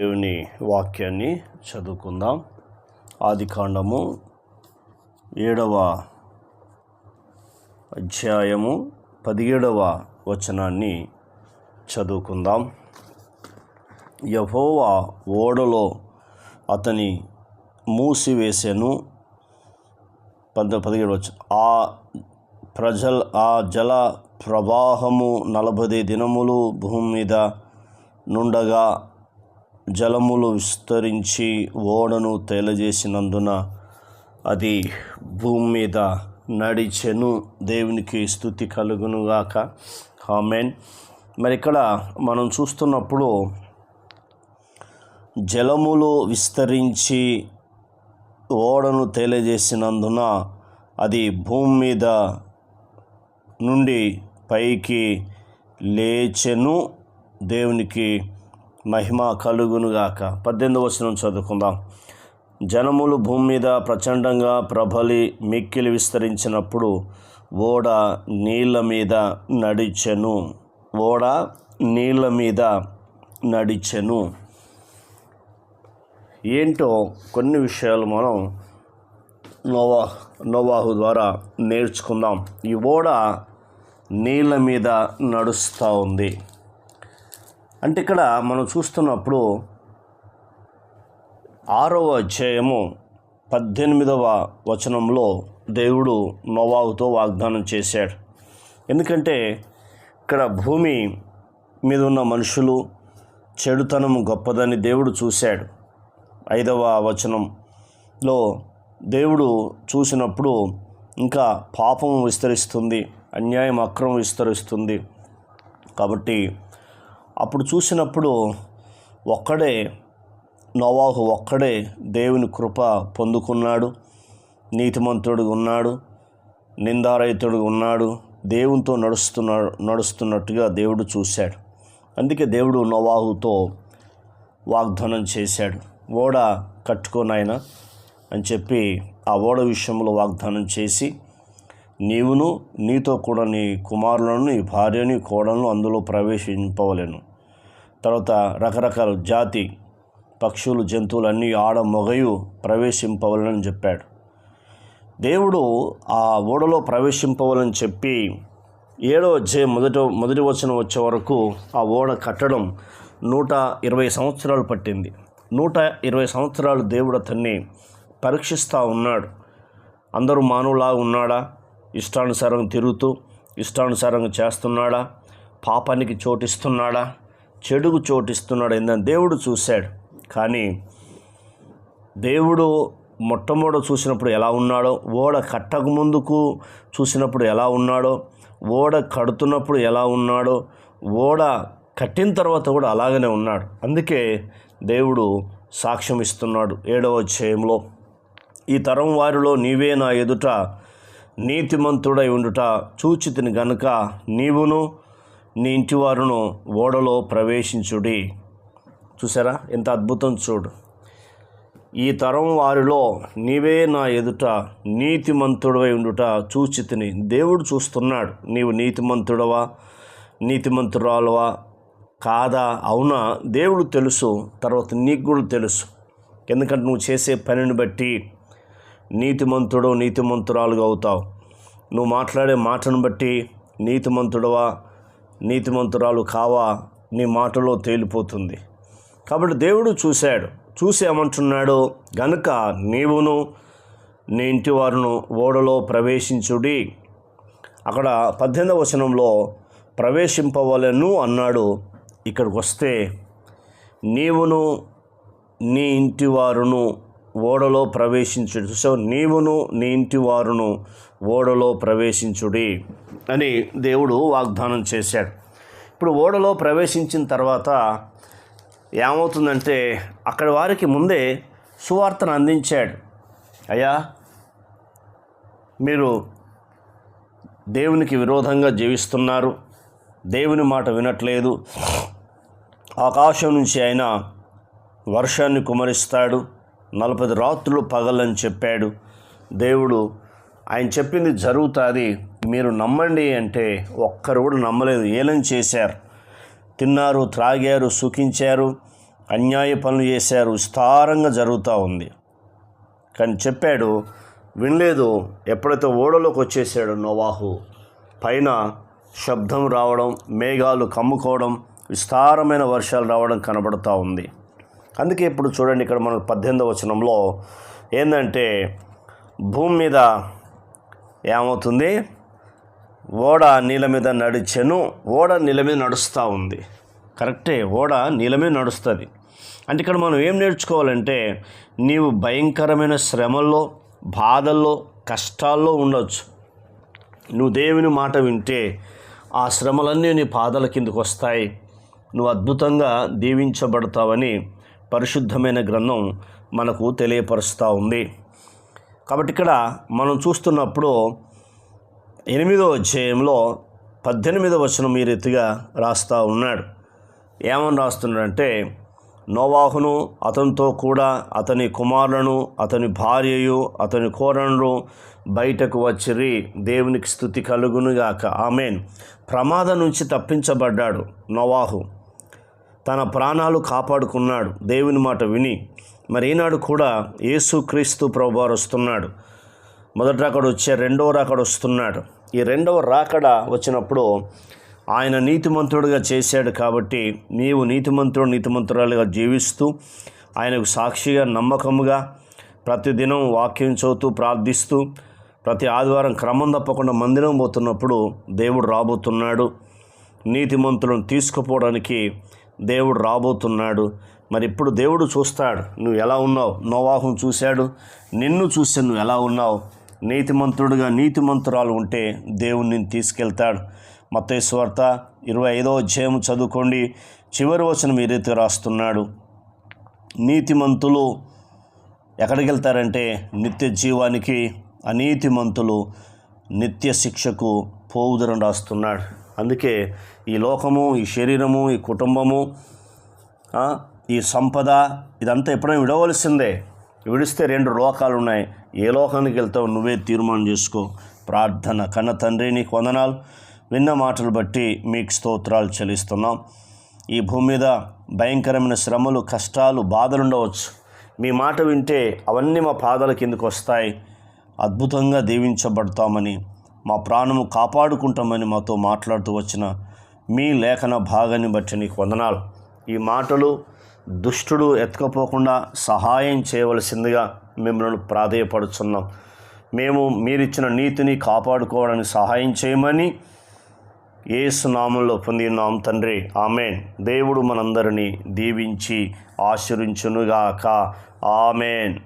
దేవుని వాక్యాన్ని చదువుకుందాం. ఆది కాండము ఏడవ అధ్యాయము పదిహేడవ వచనాన్ని చదువుకుందాం. యహోవా ఓడలో అతని మూసివేసెను. పద పదిహేడు వచ్చి ఆ ప్రజల ఆ జల ప్రవాహము నలభై దినములు భూమి మీద నుండగా జలములు విస్తరించి ఓడను తేలజేసినందున అది భూమి మీద నడిచెను. దేవునికి స్థుతి కలుగునుగాక. ఆమెన్. మరి ఇక్కడ మనం చూస్తున్నప్పుడు జలములు విస్తరించి ఓడను తేలజేసినందున అది భూమి మీద నుండి పైకి లేచెను. దేవునికి మహిమ కలుగునుగాక. పద్దెనిమిది వచనం చదువుకుందాం. జనములు భూమి మీద ప్రచండంగా ప్రబలి మిక్కిలి విస్తరించినప్పుడు ఓడ నీళ్ళ మీద నడిచెను. ఓడ నీళ్ళ మీద నడిచెను. ఏంటో కొన్ని విషయాలు మనం నోవా నోవాహు ద్వారా నేర్చుకుందాం. ఈ ఓడ నీళ్ళ మీద నడుస్తూ ఉంది. అంటే ఇక్కడ మనం చూస్తున్నప్పుడు ఆరవ అధ్యాయము పద్దెనిమిదవ వచనంలో దేవుడు నోవాహుతో వాగ్దానం చేశాడు. ఎందుకంటే ఇక్కడ భూమి మీద ఉన్న మనుషులు చెడుతనం గొప్పదని దేవుడు చూశాడు. ఐదవ వచనంలో దేవుడు చూసినప్పుడు ఇంకా పాపం విస్తరిస్తుంది అన్యాయం అక్రమం విస్తరిస్తుంది. కాబట్టి అప్పుడు చూసినప్పుడు ఒక్కడే నోవాహు ఒక్కడే దేవుని కృప పొందుకున్నాడు నీతిమంతుడు ఉన్నాడు నిందారహితుడు ఉన్నాడు దేవునితో నడుస్తున్నాడు నడుస్తున్నట్టుగా దేవుడు చూశాడు. అందుకే దేవుడు నోవాహుతో వాగ్దానం చేశాడు. ఓడ కట్టుకోనాయన అని చెప్పి ఆ ఓడ విషయంలో వాగ్దానం చేసి నీవును నీతో కూడా నీ కుమారులను నీ భార్యని కోడలను అందులో ప్రవేశింపవలేను. తర్వాత రకరకాల జాతి పక్షులు జంతువులు అన్నీ ఆడ మొగయు ప్రవేశింపవలనని చెప్పాడు. దేవుడు ఆ ఓడలో ప్రవేశింపవలని చెప్పి ఏడో జే మొదట మొదటి వచనం వచ్చే వరకు ఆ ఓడ కట్టడం నూట ఇరవై సంవత్సరాలు పట్టింది. నూట ఇరవై సంవత్సరాలు దేవుడు అతన్ని పరీక్షిస్తూ ఉన్నాడు. అందరూ మానవులాగా ఉన్నాడా? ఇష్టానుసారంగా తిరుగుతూ ఇష్టానుసారంగా చేస్తున్నాడా? పాపానికి చోటిస్తున్నాడా? చెడుకు చోటిస్తున్నాడు ఏందని దేవుడు చూశాడు. కానీ దేవుడు మొట్టమొదట చూసినప్పుడు ఎలా ఉన్నాడో ఓడ కట్టక ముందుకు చూసినప్పుడు ఎలా ఉన్నాడో ఓడ కడుతున్నప్పుడు ఎలా ఉన్నాడో ఓడ కట్టిన తర్వాత కూడా అలాగనే ఉన్నాడు. అందుకే దేవుడు సాక్ష్యం ఇస్తున్నాడు ఏడవ అధ్యాయంలో. ఈ తరం వారిలో నీవే నా ఎదుట నీతిమంతుడై ఉండుట చూచితిని గనుక నీవును నీ ఇంటివారును ఓడలో ప్రవేశించుడి. చూసారా ఎంత అద్భుతం చూడు. ఈ తరం వారిలో నీవే నా ఎదుట నీతిమంతుడవై ఉండుట చూచితిని దేవుడు చూస్తున్నాడు నీవు నీతిమంతుడవా? నీతిమంతురాలవా? కాదా? అవునా? దేవుడు తెలుసు తర్వాత నీకు కూడా తెలుసు. ఎందుకంటే నువ్వు చేసే పనిని బట్టి నీతిమంతుడు నీతిమంతురాలుగా అవుతావు. నువ్వు మాట్లాడే మాటను బట్టి నీతిమంతుడవా? నీతిమంతురాలు కావా నీ మాటలో తేలిపోతుంది. కాబట్టి దేవుడు చూశాడు. చూసి ఏమంటున్నాడు? గనుక నీవును నీ ఇంటి వారును ఓడలో ప్రవేశించుడి. అక్కడ పద్దెనిమిదవ వచనంలో ప్రవేశింపవలను అన్నాడు. ఇక్కడికి వస్తే నీవును నీ ఇంటి వారును ఓడలో ప్రవేశించుడు. సో నీవును నీ ఇంటి వారును ఓడలో ప్రవేశించుడి. అని దేవుడు వాగ్దానం చేశాడు. ఇప్పుడు ఓడలో ప్రవేశించిన తర్వాత ఏమవుతుందంటే అక్కడి వారికి ముందే సువార్తను అందించాడు. అయ్యా మీరు దేవునికి విరోధంగా జీవిస్తున్నారు. దేవుని మాట వినట్లేదు. ఆకాశం నుంచి ఆయన వర్షాన్ని కుమరిస్తాడు. నలభై రాత్రులు పగలని చెప్పాడు. దేవుడు ఆయన చెప్పింది జరుగుతుంది. మీరు నమ్మండి అంటే ఒక్కరు కూడా నమ్మలేదు. ఏలం చేశారు? తిన్నారు త్రాగారు సుఖించారు అన్యాయ పనులు చేశారు విస్తారంగా జరుగుతూ ఉంది. కానీ చెప్పాడు వినలేదు. ఎప్పుడైతే ఓడలోకి వచ్చేసాడు నోవాహు పైన శబ్దం రావడం మేఘాలు కమ్ముకోవడం విస్తారమైన వర్షాలు రావడం కనబడుతూ ఉంది. అందుకే ఇప్పుడు చూడండి ఇక్కడ మన పద్దెనిమిదవ వచనంలో ఏంటంటే భూమి మీద ఏమవుతుంది? ఓడ నీళ్ళ మీద నడిచెను ఓడ నీళ్ళ మీద నడుస్తూ ఉంది. కరెక్టే ఓడ నీళ్ళ మీద నడుస్తుంది. అంటే ఇక్కడ మనం ఏం నేర్చుకోవాలంటే నీవు భయంకరమైన శ్రమల్లో బాధల్లో కష్టాల్లో ఉండొచ్చు. నువ్వు దేవుని మాట వింటే ఆ శ్రమలన్నీ నీ పాదాల కిందకు వస్తాయి. నువ్వు అద్భుతంగా దీవించబడతావని పరిశుద్ధమైన గ్రంథం మనకు తెలియపరుస్తూ ఉంది. కాబట్టి ఇక్కడ మనం చూస్తున్నప్పుడు ఎనిమిదో అధ్యాయంలో పద్దెనిమిదో వచనం ఈ రీతిగా రాస్తూ ఉన్నాడు. ఏమని రాస్తున్నాడంటే నోవాహును అతనితో కూడా అతని కుమారులను అతని భార్యయు అతని కోరణలు బయటకు వచ్చిరి దేవునికి స్థుతి కలుగునుగాక ఆమెన్. ప్రమాదం నుంచి తప్పించబడ్డాడు నోవాహు. తన ప్రాణాలు కాపాడుకున్నాడు. దేవుని మాట విని మరి ఈనాడు కూడా యేసుక్రీస్తు ప్రభువారు వస్తున్నాడు. మొదటి రాకడ వచ్చే రెండవ రాకడ వస్తున్నాడు. ఈ రెండవ రాకడ వచ్చినప్పుడు ఆయన నీతిమంతుడిగా చేశాడు కాబట్టి నీవు నీతిమంతుడు నీతిమంతురాలుగా జీవిస్తూ ఆయనకు సాక్షిగా నమ్మకముగా ప్రతిదినం వాక్యం చదువుతూ ప్రార్థిస్తూ ప్రతి ఆదివారం క్రమం తప్పకుండా మందిరం పోతున్నప్పుడు దేవుడు రాబోతున్నాడు. నీతిమంతులను తీసుకుపోవడానికి దేవుడు రాబోతున్నాడు. మరి ఇప్పుడు దేవుడు చూస్తాడు నువ్వు ఎలా ఉన్నావు? నోవాహం చూశాడు. నిన్ను చూస్తే నువ్వు ఎలా ఉన్నావు? నీతిమంతుడుగా నీతిమంతురాలు ఉంటే దేవుణ్ణి తీసుకెళ్తాడు. మతేశ్వార్త ఇరవై ఐదో అధ్యాయం చదువుకోండి. చివరి వచనం ఈ రీతి రాస్తున్నాడు. నీతిమంతులు ఎక్కడికి వెళ్తారంటే నిత్య జీవానికి అనీతిమంతులు నిత్య శిక్షకు పోవుదరం రాస్తున్నాడు. అందుకే ఈ లోకము ఈ శరీరము ఈ కుటుంబము ఈ సంపద ఇదంతా ఎప్పుడైనా విడవలసిందే. విడిస్తే రెండు లోకాలు ఉన్నాయి ఏ లోకానికి వెళ్తావు నువ్వే తీర్మానం చేసుకో. ప్రార్థన కన్న తండ్రి నీకు వందనాలు. విన్న మాటలు బట్టి మీకు స్తోత్రాలు చెల్లిస్తున్నాం. ఈ భూమి మీద భయంకరమైన శ్రమలు కష్టాలు బాధలు ఉండవచ్చు. మీ మాట వింటే అవన్నీ మా పాదాల కిందకు వస్తాయి. అద్భుతంగా దీవించబడతామని మా ప్రాణము కాపాడుకుంటామని మాతో మాట్లాడుతూ వచ్చిన మీ లేఖన భాగాన్ని బట్టి నీకు వందనాలు. ఈ మాటలు దుష్టుడు ఎత్తుకపోకుండా సహాయం చేయవలసిందిగా మిమ్మల్ని ప్రాధేయపడుచున్నాం. మేము మీరిచ్చిన నీతిని కాపాడుకోవడానికి సహాయం చేయమని ఏసు నామంలో పొందినాం తండ్రి. ఆమెన్. దేవుడు మనందరినీ దీవించి ఆశీర్వించునుగాక. ఆమెన్.